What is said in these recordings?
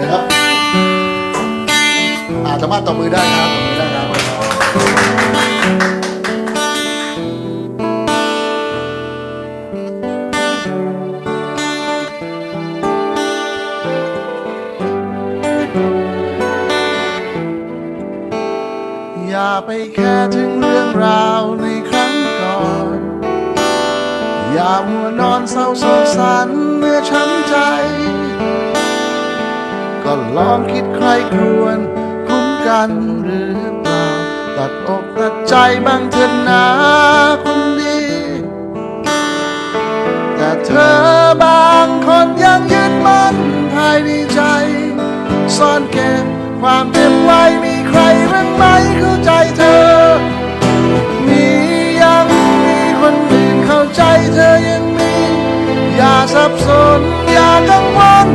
นะครับอาสามารถตบมือได้ครับตบมือได้ครับอย่าไปแค่ถึงเรื่องราวในครั้งก่อน อย่ามัวนอนเศร้าโศกสัน ก็ลองคิดใครครวนคุ้มกันหรือเปล่า ตัดอกตัดใจบ้างเถอะนะคนดี แต่เธอบางคนยังยึดมั่นภายในใจ ซ่อนเก็บความเจ็บไว้มีใครบ้างไหมเข้าใจเธอ มียังมีคนอื่นเข้าใจเธอยังมี อย่าสับสนอย่ากังวล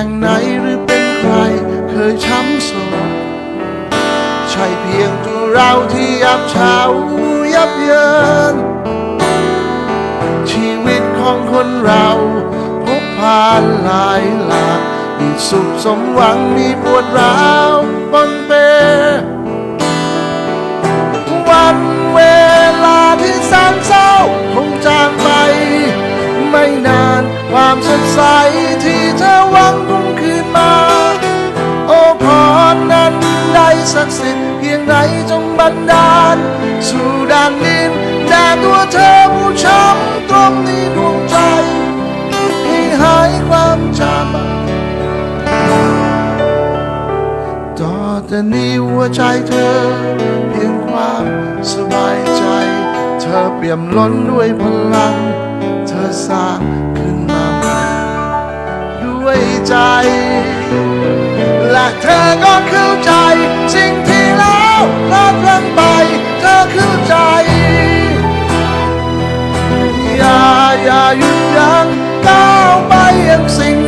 ห่งไหนหรือเป็นใครเคยช้ำโศกใช่เพียงตัวเราที่ยับเฉายับเยิน ชีวิตของคนเราพบผ่านหลายหลากมีสุขสมหวังมีปวดร้าวปนเป ความสดใสที่เธอหวังคงคืนมา โอ้พรนั้นได้ศักดิ์สิทธิ์เพียงไหนจงบันดาล สู่ดานดินแด่ตัวเธอผู้ช้ำตรงนี้ดวงใจ ให้หายความจำต่อแต่นี้หัวใจเธอ เพียงความสบายใจ เธอเปี่ยมล้นด้วยพลัง สร้างขึ้นมาใหม่ด้วยใจ และเธอก็เข้าใจ สิ่งที่แล้วพลาดพลั้งไป เธอเข้าใจ อย่าอย่าหยุดยั้งก้าวไปยังสิ่ง